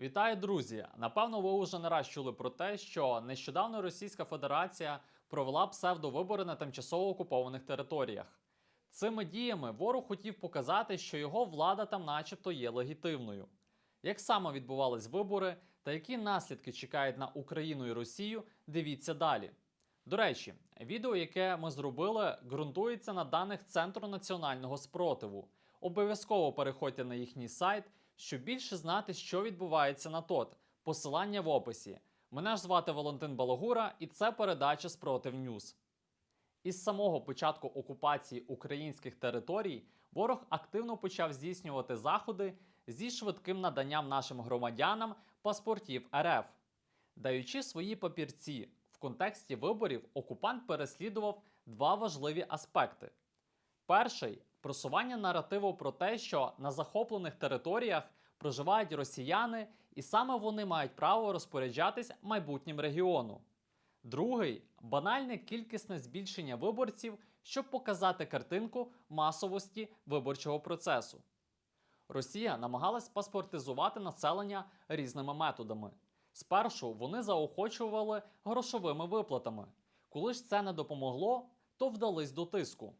Вітаю, друзі! Напевно, ви вже не раз чули про те, що нещодавно Російська Федерація провела псевдовибори на тимчасово окупованих територіях. Цими діями ворог хотів показати, що його влада там, начебто, є легітимною. Як саме відбувались вибори та які наслідки чекають на Україну і Росію, дивіться далі. До речі, відео, яке ми зробили, ґрунтується на даних Центру національного спротиву. Обов'язково переходьте на їхній сайт, щоб більше знати, що відбувається на ТОТ. Посилання в описі. Мене ж звати Валентин Балагура, і це передача Спротив Ньюз. Із самого початку окупації українських територій ворог активно почав здійснювати заходи зі швидким наданням нашим громадянам паспортів РФ. Даючи свої папірці в контексті виборів, окупант переслідував два важливі аспекти. Перший просування наративу про те, що на захоплених територіях проживають росіяни, і саме вони мають право розпоряджатись майбутнім регіону. Другий банальне кількісне збільшення виборців, щоб показати картинку масовості виборчого процесу. Росія намагалась паспортизувати населення різними методами. Спершу вони заохочували грошовими виплатами. Коли ж це не допомогло, то вдались до тиску.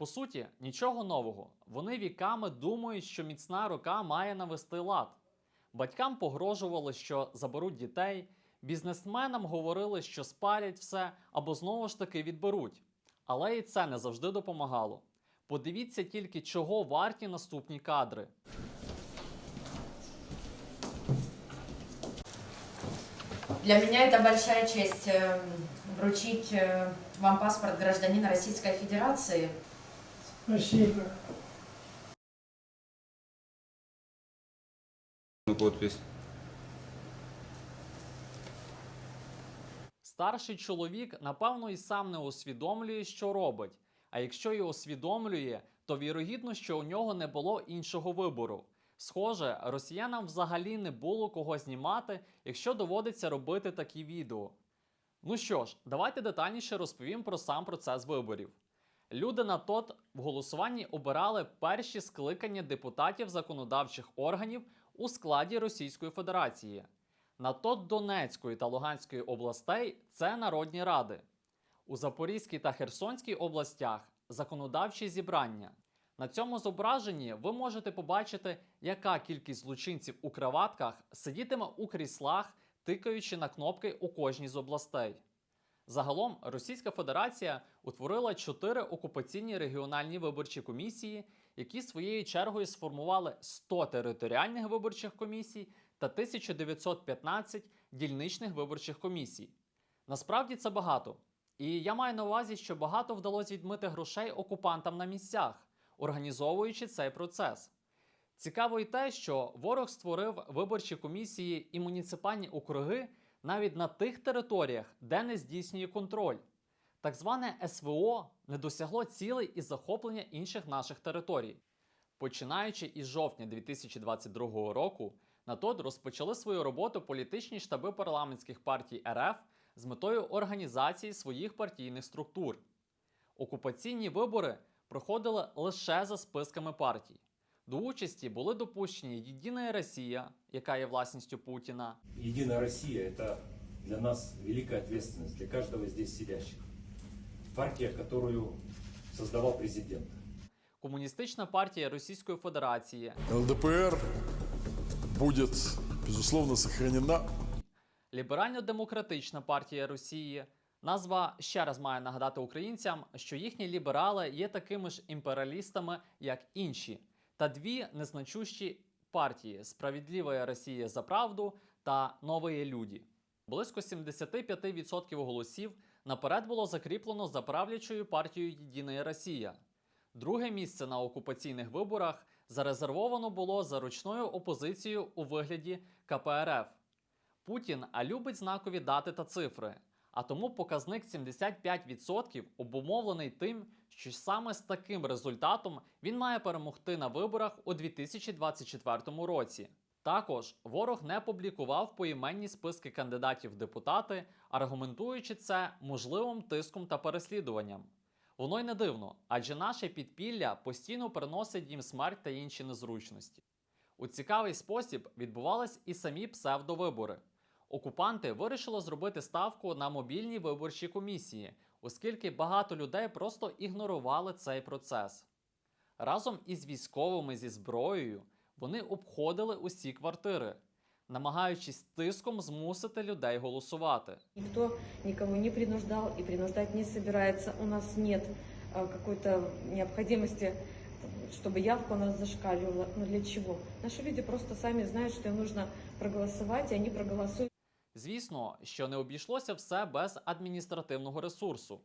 По суті, нічого нового. Вони віками думають, що міцна рука має навести лад. Батькам погрожували, що заберуть дітей, бізнесменам говорили, що спалять все або знову ж таки відберуть. Але і це не завжди допомагало. Подивіться тільки, чого варті наступні кадри. Для меня это большая честь э, вручить э, вам паспорт гражданина Российской Федерации. Спасибо. Ну, подпись. Старший чоловік, напевно, і сам не усвідомлює, що робить. А якщо і усвідомлює, то вірогідно, що у нього не було іншого вибору. Схоже, росіянам взагалі не було кого знімати, якщо доводиться робити такі відео. Ну що ж, давайте детальніше розповім про сам процес виборів. Люди на ТОТ в голосуванні обирали перші скликання депутатів законодавчих органів у складі Російської Федерації. На ТОТ Донецької та Луганської областей це народні ради. У Запорізькій та Херсонській областях законодавчі зібрання. На цьому зображенні ви можете побачити, яка кількість злочинців у краватках сидітиме у кріслах, тикаючи на кнопки у кожній з областей. Загалом Російська Федерація утворила чотири окупаційні регіональні виборчі комісії, які своєю чергою сформували 100 територіальних виборчих комісій та 1915 дільничних виборчих комісій. Насправді це багато. І я маю на увазі, що багато вдалося відмити грошей окупантам на місцях, організовуючи цей процес. Цікаво й те, що ворог створив виборчі комісії і муніципальні округи навіть на тих територіях, де не здійснює контроль. Так зване СВО не досягло цілей із захоплення інших наших територій. Починаючи із жовтня 2022 року, на ТОД розпочали свою роботу політичні штаби парламентських партій РФ з метою організації своїх партійних структур. Окупаційні вибори проходили лише за списками партій. До участі були допущені Єдина Росія, яка є власністю Путіна, Единая Россия – это для нас великая ответственность, для каждого здесь сидящих. Партия, которую создавал президент. Комуністична партія Російської Федерації, ЛДПР будет, безусловно, сохранена. Ліберально-демократична партія Росії. Назва ще раз має нагадати українцям, що їхні ліберали є такими ж імперіалістами, як інші, та дві незначущі партії Справедлива Росія за правду та Нові люди. Близько 75% голосів наперед було закріплено за правлячою партією Єдина Росія. Друге місце на окупаційних виборах зарезервовано було за ручною опозицією у вигляді КПРФ. Путін а любить знакові дати та цифри, а тому показник 75% обумовлений тим, що саме з таким результатом він має перемогти на виборах у 2024 році. Також ворог не публікував поіменні списки кандидатів в депутати, аргументуючи це можливим тиском та переслідуванням. Воно й не дивно, адже наше підпілля постійно приносить їм смерть та інші незручності. У цікавий спосіб відбувались і самі псевдовибори. Окупанти вирішили зробити ставку на мобільні виборчі комісії, оскільки багато людей просто ігнорували цей процес. Разом із військовими зі зброєю вони обходили усі квартири, намагаючись тиском змусити людей голосувати. Никто никого не принуждал и принуждать не собирается. У нас нет а, какой-то необходимости, чтобы явка у нас зашкаливала. Но для чего? Наши люди просто сами знают, что им нужно проголосовать, и они проголосуют. Звісно, що не обійшлося все без адміністративного ресурсу.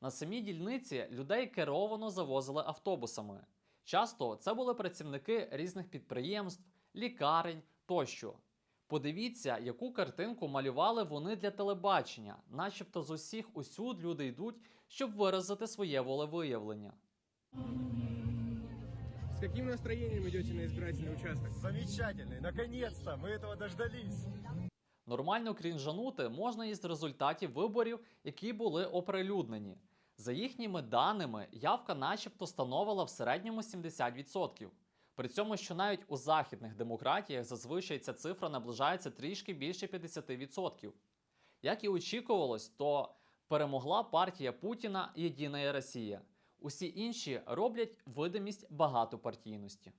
На самій дільниці людей керовано завозили автобусами. Часто це були працівники різних підприємств, лікарень тощо. Подивіться, яку картинку малювали вони для телебачення, начебто з усіх усюд люди йдуть, щоб виразити своє волевиявлення. С каким настроением идете на избирательный участок? Замечательный, наконец-то, мы этого дождались. Нормально крінжанути можна із результатів виборів, які були оприлюднені. За їхніми даними, явка начебто становила в середньому 70%. При цьому, що навіть у західних демократіях зазвичай ця цифра наближається трішки більше 50%. Як і очікувалось, то перемогла партія Путіна Єдина Росія. Усі інші роблять видимість багатопартійності.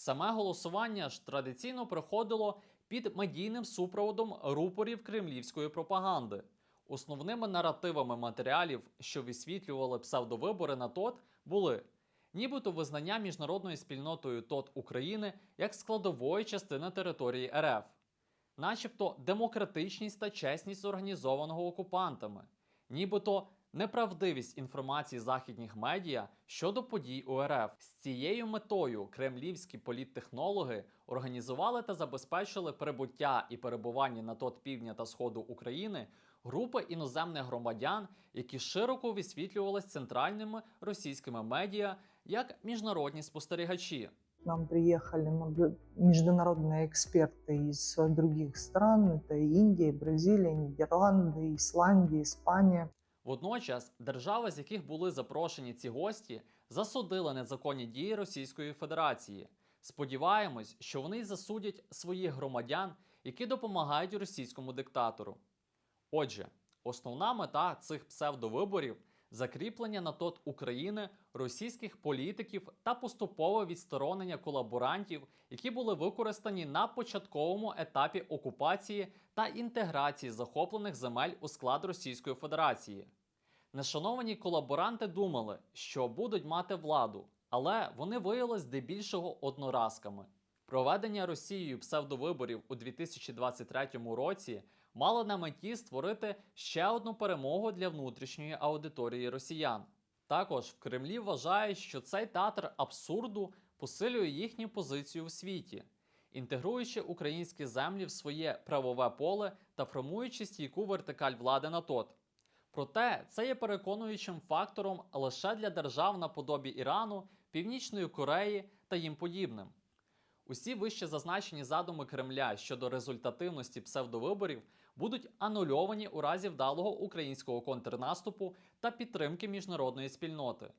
Саме голосування ж традиційно проходило під медійним супроводом рупорів кремлівської пропаганди. Основними наративами матеріалів, що висвітлювали псевдовибори на ТОТ, були нібито визнання міжнародною спільнотою ТОТ України як складової частини території РФ, начебто демократичність та чесність організованого окупантами, нібито неправдивість інформації західних медіа щодо подій у РФ. З цією метою кремлівські політтехнологи організували та забезпечили прибуття і перебування на тот півдня та сходу України групи іноземних громадян, які широко висвітлювалися центральними російськими медіа як міжнародні спостерігачі. К нам приехали наблю- международные эксперты из э, других стран. Это и Индия, и Водночас держави, з яких були запрошені ці гості, засудили незаконні дії Російської Федерації. Сподіваємось, що вони засудять своїх громадян, які допомагають російському диктатору. Отже, основна мета цих псевдовиборів закріплення на тот України російських політиків та поступове відсторонення колаборантів, які були використані на початковому етапі окупації та інтеграції захоплених земель у склад Російської Федерації. Нешановані колаборанти думали, що будуть мати владу, але вони виявилися здебільшого одноразками. Проведення Росією псевдовиборів у 2023 році мало на меті створити ще одну перемогу для внутрішньої аудиторії росіян. Також в Кремлі вважають, що цей театр абсурду посилює їхню позицію в світі, інтегруючи українські землі в своє правове поле та формуючи стійку вертикаль влади на тот. Проте це є переконуючим фактором лише для держав наподобі Ірану, Північної Кореї та їм подібним. Усі вище зазначені задуми Кремля щодо результативності псевдовиборів будуть анульовані у разі вдалого українського контрнаступу та підтримки міжнародної спільноти.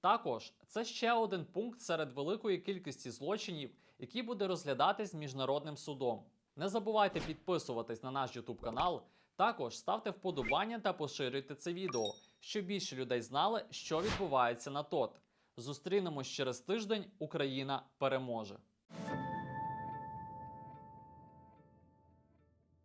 Також це ще один пункт серед великої кількості злочинів, які буде розглядатись міжнародним судом. Не забувайте підписуватись на наш YouTube канал. Також ставте вподобання та поширюйте це відео, щоб більше людей знали, що відбувається на ТОТ. Зустрінемось через тиждень. Україна переможе!